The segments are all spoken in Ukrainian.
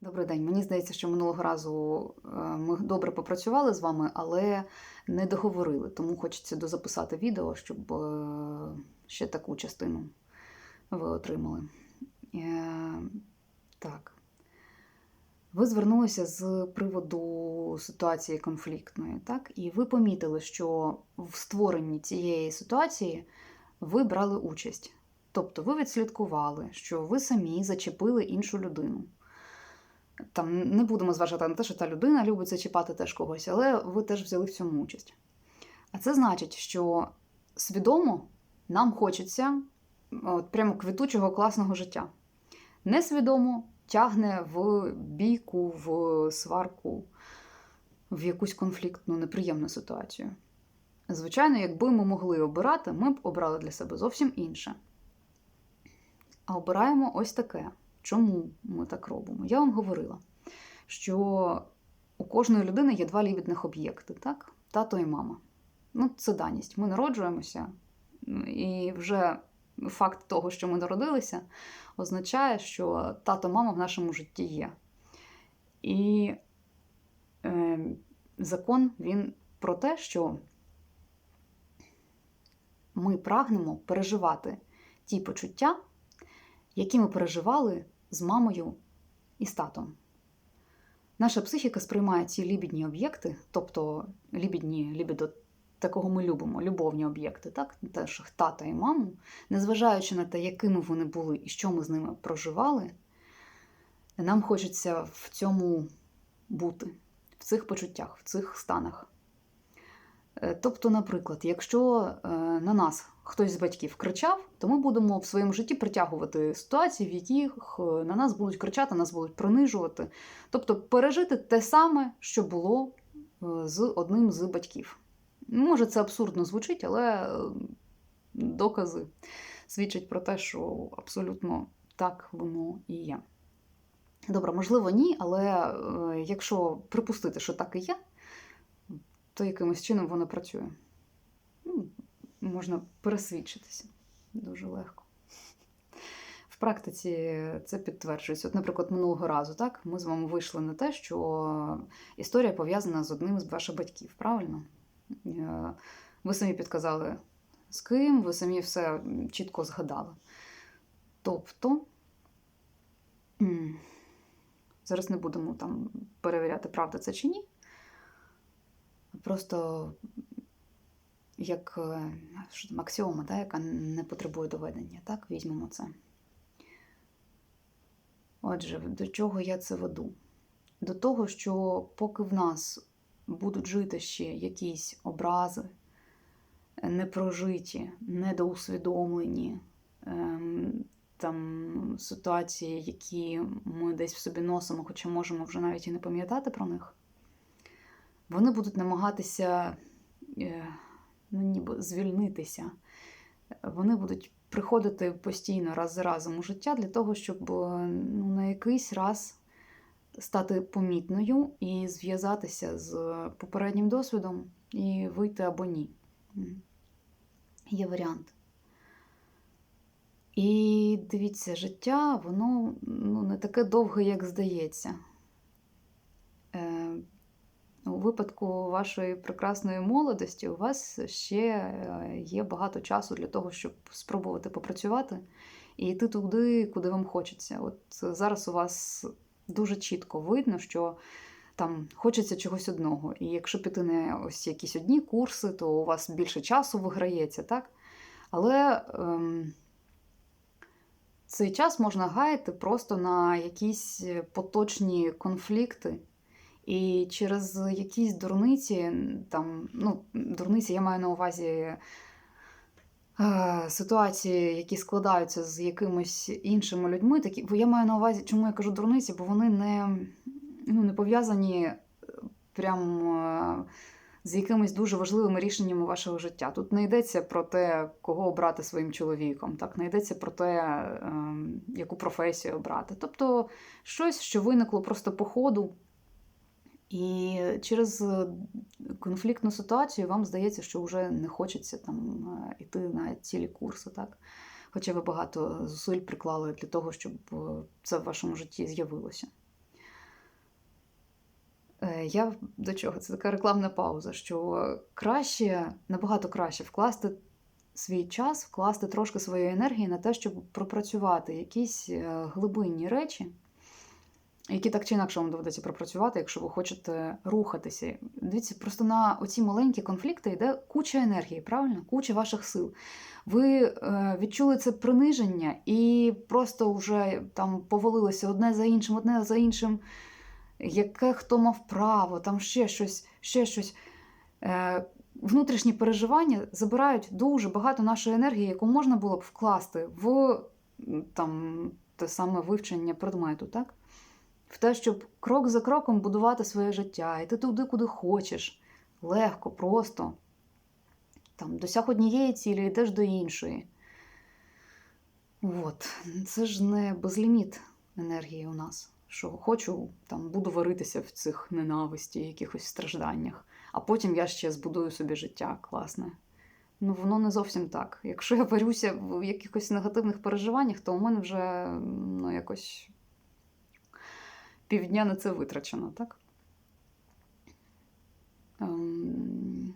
Добрий день. Мені здається, що минулого разу е, ми добре попрацювали з вами, але не договорили. Тому хочеться дозаписати відео, щоб е, ще таку частину ви отримали. Е, Так. Ви звернулися з приводу ситуації конфліктної, так? І ви помітили, що в створенні цієї ситуації ви брали участь. Тобто ви відслідкували, що ви самі зачепили іншу людину. Там не будемо зважати на те, що та людина любить зачіпати теж когось, але ви теж взяли в цьому участь. А це значить, що свідомо нам хочеться от, прямо квітучого класного життя. Несвідомо тягне в бійку, в сварку, в якусь конфліктну, неприємну ситуацію. Звичайно, якби ми могли обирати, ми б обрали для себе зовсім інше. А обираємо ось таке. Чому ми так робимо? Я вам говорила, що у кожної людини є два лібідних об'єкти, так? Тато і мама. Ну, це даність. Ми народжуємося, і вже факт того, що ми народилися, означає, що тато, мама в нашому житті є. І е, закон він про те, що ми прагнемо переживати ті почуття, які ми переживали з мамою і з татом. Наша психіка сприймає ці лібідні об'єкти, тобто лібідні, лібідо, такого ми любимо, любовні об'єкти, так? теж тата і маму, незважаючи на те, якими вони були і що ми з ними проживали, нам хочеться в цьому бути, в цих почуттях, в цих станах. Тобто, наприклад, якщо на нас хтось з батьків кричав, то ми будемо в своєму житті притягувати ситуації, в яких на нас будуть кричати, нас будуть принижувати. Тобто пережити те саме, що було з одним з батьків. Може, це абсурдно звучить, але докази свідчать про те, що абсолютно так воно і є. Добре, можливо, ні, але якщо припустити, що так і є, то якимось чином воно працює. Можна пересвідчитися дуже легко. В практиці це підтверджується. От, наприклад, минулого разу так, ми з вами вийшли на те, що історія пов'язана з одним з ваших батьків, правильно? Ви самі підказали, з ким, ви самі все чітко згадали. Тобто, зараз не будемо там перевіряти, правда це чи ні. Просто як що там, аксіома, да, яка не потребує доведення. Так, візьмемо це. Отже, до чого я це веду? До того, що поки в нас будуть жити ще якісь образи, непрожиті, недоусвідомлені ем, там ситуації, які ми десь в собі носимо, хоча можемо вже навіть і не пам'ятати про них вони будуть намагатися ну, ніби звільнитися. Вони будуть приходити постійно раз за разом у життя для того, щоб ну, на якийсь раз стати помітною і зв'язатися з попереднім досвідом і вийти або ні. Є варіант. І дивіться, життя, воно ну, не таке довге, як здається. У випадку вашої прекрасної молодості у вас ще є багато часу для того, щоб спробувати попрацювати і йти туди, куди вам хочеться. От зараз у вас дуже чітко видно, що там хочеться чогось одного. І якщо піти на ось якісь одні курси, то у вас більше часу виграється, так? Але ем, цей час можна гаяти просто на якісь поточні конфлікти. І через якісь дурниці, там, ну, дурниці я маю на увазі е, ситуації, які складаються з якимись іншими людьми. Такі, бо я маю на увазі, чому я кажу дурниці, бо вони не ну, не пов'язані прям е, з якимись дуже важливими рішеннями вашого життя. Тут не йдеться про те, кого обрати своїм чоловіком, так, не йдеться про те, е, яку професію обрати. Тобто щось, що виникло просто по ходу. І через конфліктну ситуацію вам здається, що вже не хочеться там йти на цілі курси, так? Хоча ви багато зусиль приклали для того, щоб це в вашому житті з'явилося. Е, Я до чого? Це така рекламна пауза, що краще, набагато краще вкласти свій час, вкласти трошки своєї енергії на те, щоб пропрацювати якісь е, глибинні речі, які так чи інакше вам доведеться пропрацювати, якщо ви хочете рухатися. Дивіться, просто на оці маленькі конфлікти йде куча енергії, правильно? Куча ваших сил. Ви е, відчули це приниження і просто вже там повалилися одне за іншим, одне за іншим. Яке хто мав право, там ще щось, ще щось. Е, внутрішні переживання забирають дуже багато нашої енергії, яку можна було б вкласти в там, те саме вивчення предмету, так? В те, щоб крок за кроком будувати своє життя, йти туди, куди хочеш, легко, просто. Там, досяг однієї цілі, йдеш до іншої. От. Це ж не безліміт енергії у нас. Що хочу, там буду варитися в цих ненависті, якихось стражданнях, а потім я ще збудую собі життя класне. Ну, воно не зовсім так. Якщо я варюся в якихось негативних переживаннях, то у мене вже ну, якось півдня на це витрачено, так? Ем...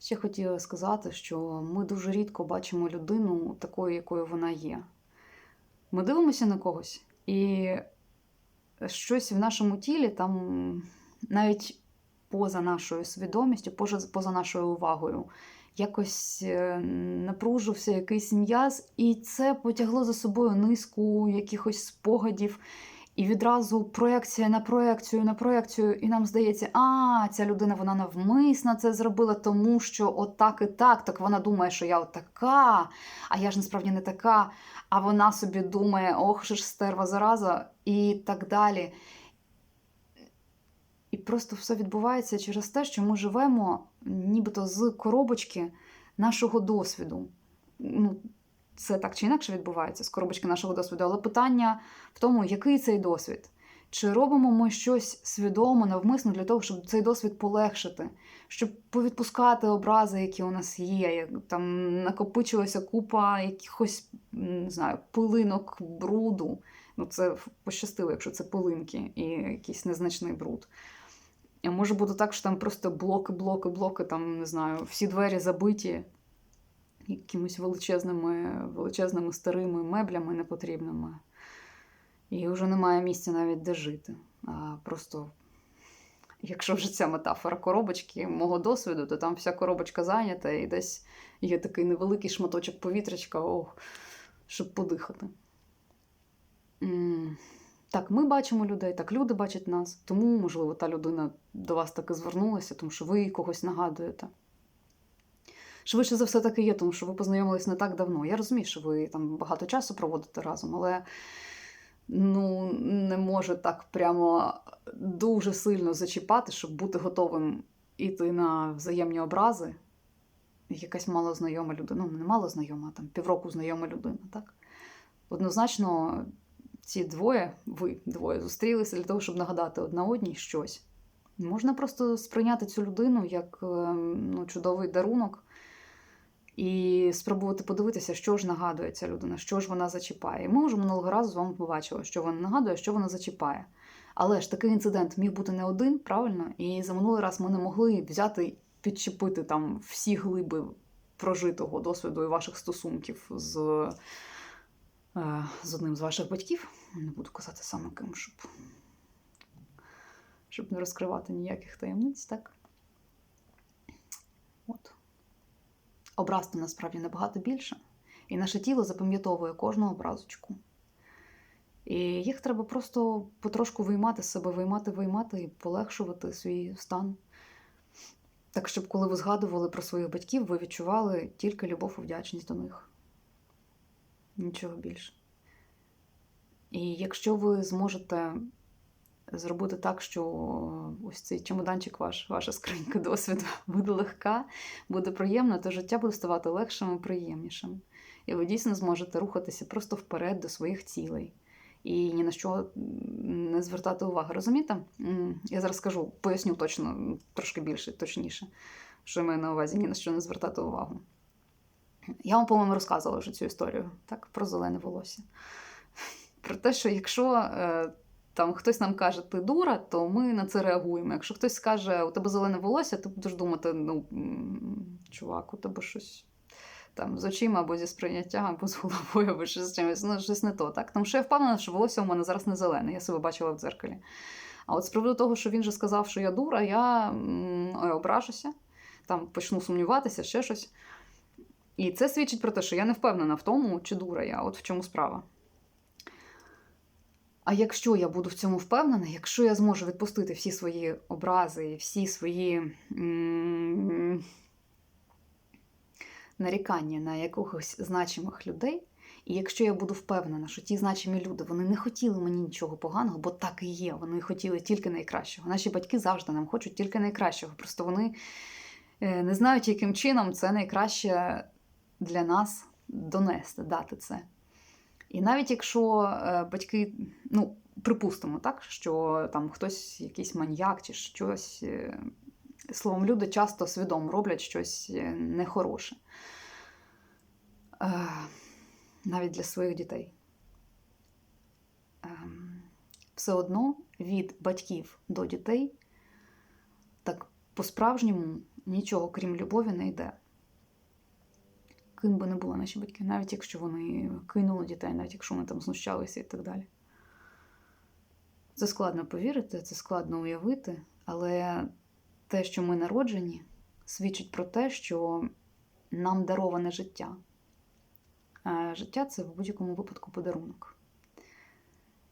Ще хотіла сказати, що ми дуже рідко бачимо людину такою, якою вона є. Ми дивимося на когось, і щось в нашому тілі там навіть поза нашою свідомістю, поза, нашою увагою, якось е, напружився якийсь м'яз, і це потягло за собою низку якихось спогадів. І відразу проекція на проекцію, на проекцію, і нам здається, а ця людина вона навмисно це зробила, тому що отак і так. Так вона думає, що я отака, а я ж насправді не така. А вона собі думає, ох, же ж стерва зараза, і так далі. І просто все відбувається через те, що ми живемо нібито з коробочки нашого досвіду. Ну, це так чи інакше відбувається з коробочки нашого досвіду, але питання в тому, який цей досвід. Чи робимо ми щось свідомо, навмисно для того, щоб цей досвід полегшити, щоб повідпускати образи, які у нас є, як там накопичилася купа якихось не знаю, пилинок бруду. Ну, це пощастило, якщо це пилинки і якийсь незначний бруд. Може бути так, що там просто блоки, блоки, блоки, там, не знаю, всі двері забиті якимись величезними, величезними старими меблями непотрібними. І вже немає місця навіть де жити. А Просто, якщо вже ця метафора коробочки мого досвіду, то там вся коробочка зайнята, і десь є такий невеликий шматочок повітрячка, ох, щоб подихати. Так, ми бачимо людей, так люди бачать нас. Тому, можливо, та людина до вас таки звернулася, тому що ви когось нагадуєте. Швидше за все таки є, тому що ви познайомились не так давно. Я розумію, що ви там багато часу проводите разом, але ну, не може так прямо дуже сильно зачіпати, щоб бути готовим іти на взаємні образи. Якась малознайома людина, ну не малознайома, а там півроку знайома людина, так? Однозначно, ці двоє, ви двоє, зустрілися для того, щоб нагадати одна одній щось. Можна просто сприйняти цю людину як ну, чудовий дарунок і спробувати подивитися, що ж нагадує ця людина, що ж вона зачіпає. І ми вже минулого разу з вами побачили, що вона нагадує, що вона зачіпає. Але ж такий інцидент міг бути не один, правильно? І за минулий раз ми не могли взяти, підчепити там всі глиби прожитого досвіду і ваших стосунків з е, з одним з ваших батьків. Не буду казати саме ким, щоб, щоб не розкривати ніяких таємниць, так? От. Образ то насправді набагато більше. І наше тіло запам'ятовує кожну образочку. І їх треба просто потрошку виймати з себе, виймати, виймати і полегшувати свій стан. Так, щоб коли ви згадували про своїх батьків, ви відчували тільки любов і вдячність до них. Нічого більше. І якщо ви зможете зробити так, що ось цей чемоданчик ваш, ваша скринька досвіду буде легка, буде приємна, то життя буде ставати легшим і приємнішим. І ви дійсно зможете рухатися просто вперед до своїх цілей. І ні на що не звертати уваги. Розумієте? Я зараз скажу, поясню точно, трошки більше, точніше, що я маю на увазі, ні на що не звертати увагу. Я вам, по-моєму, розказувала вже цю історію так, про зелене волосся. Про те, що якщо е, там хтось нам каже, ти дура, то ми на це реагуємо. Якщо хтось скаже, у тебе зелене волосся, ти будеш думати, ну, чувак, у тебе щось там з очима або зі сприйняттям, або з головою, або щось з чимось, ну, щось не то, так? Тому що я впевнена, що волосся у мене зараз не зелене, я себе бачила в дзеркалі. А от з приводу того, що він же сказав, що я дура, я ой, ображуся, там почну сумніватися, ще щось. І це свідчить про те, що я не впевнена в тому, чи дура я, от в чому справа. А якщо я буду в цьому впевнена, якщо я зможу відпустити всі свої образи, всі свої нарікання на якихось значимих людей, і якщо я буду впевнена, що ті значимі люди вони не хотіли мені нічого поганого, бо так і є, вони хотіли тільки найкращого. Наші батьки завжди нам хочуть тільки найкращого. Просто вони е, не знають, яким чином це найкраще для нас донести, дати це. І навіть якщо е, батьки, ну, припустимо, так, що там хтось якийсь маньяк чи щось, е, словом, люди часто свідомо роблять щось е, нехороше. Навіть для своїх дітей. Все одно від батьків до дітей так по-справжньому нічого, крім любові, не йде ким би не були наші батьки, навіть якщо вони кинули дітей, навіть якщо вони там знущалися і так далі. Це складно повірити, це складно уявити, але те, що ми народжені, свідчить про те, що нам дароване життя. А життя це в будь-якому випадку подарунок.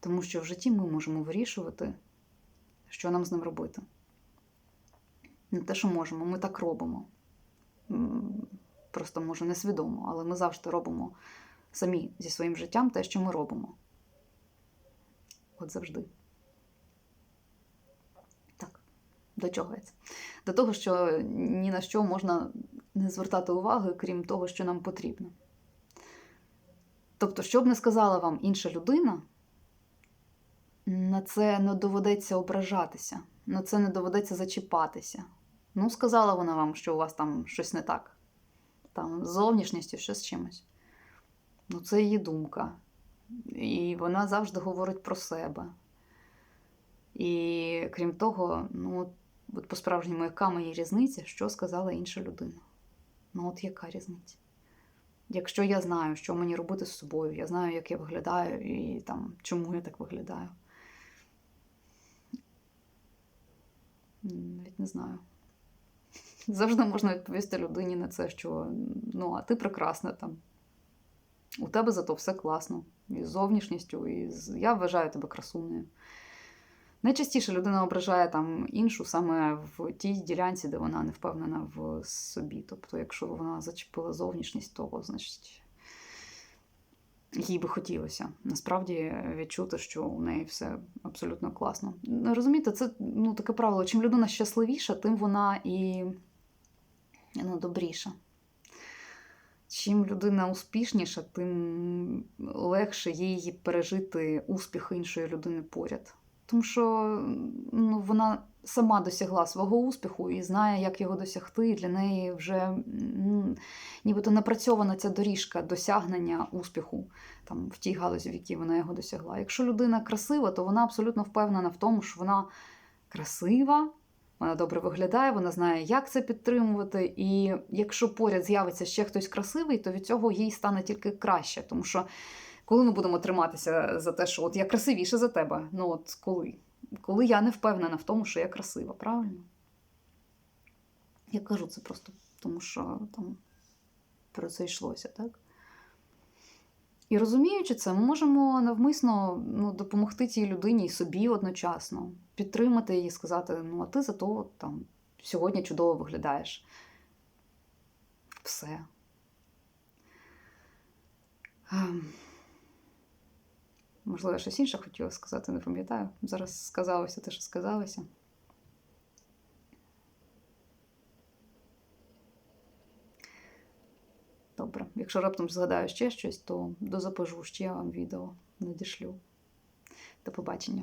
Тому що в житті ми можемо вирішувати, що нам з ним робити. Не те, що можемо, ми так робимо просто може несвідомо, але ми завжди робимо самі зі своїм життям те, що ми робимо. От завжди. Так, до чого це? До того, що ні на що можна не звертати уваги, крім того, що нам потрібно. Тобто, що б не сказала вам інша людина, на це не доведеться ображатися, на це не доведеться зачіпатися. Ну, сказала вона вам, що у вас там щось не так там, з зовнішністю, що з чимось. Ну, це її думка. І вона завжди говорить про себе. І крім того, ну, от по-справжньому, яка моя різниця, що сказала інша людина? Ну, от яка різниця? Якщо я знаю, що мені робити з собою, я знаю, як я виглядаю і там, чому я так виглядаю. Навіть не знаю. Завжди можна відповісти людині на це, що ну, а ти прекрасна там. У тебе зато все класно. І з зовнішністю, і з... я вважаю тебе красунею. Найчастіше людина ображає там іншу саме в тій ділянці, де вона не впевнена в собі. Тобто, якщо вона зачепила зовнішність, то значить їй би хотілося насправді відчути, що у неї все абсолютно класно. Розумієте, це ну, таке правило. Чим людина щасливіша, тим вона і ну, добріша. Чим людина успішніша, тим легше їй пережити успіх іншої людини поряд. Тому що ну, вона сама досягла свого успіху і знає, як його досягти, і для неї вже ну, нібито напрацьована ця доріжка досягнення успіху там, в тій галузі, в якій вона його досягла. Якщо людина красива, то вона абсолютно впевнена в тому, що вона красива, вона добре виглядає, вона знає, як це підтримувати. І якщо поряд з'явиться ще хтось красивий, то від цього їй стане тільки краще. Тому що коли ми будемо триматися за те, що от я красивіша за тебе, ну от коли? Коли я не впевнена в тому, що я красива, правильно? Я кажу це просто тому, що там про це йшлося, так? І розуміючи це, ми можемо навмисно ну, допомогти цій людині і собі одночасно, підтримати її, сказати: ну, а ти зато там сьогодні чудово виглядаєш. Все. Ем. Можливо, щось інше хотіла сказати, не пам'ятаю. Зараз сказалося те, що сказалося. добре. Якщо раптом згадаю ще щось, то дозапожу ще вам відео надішлю. До побачення.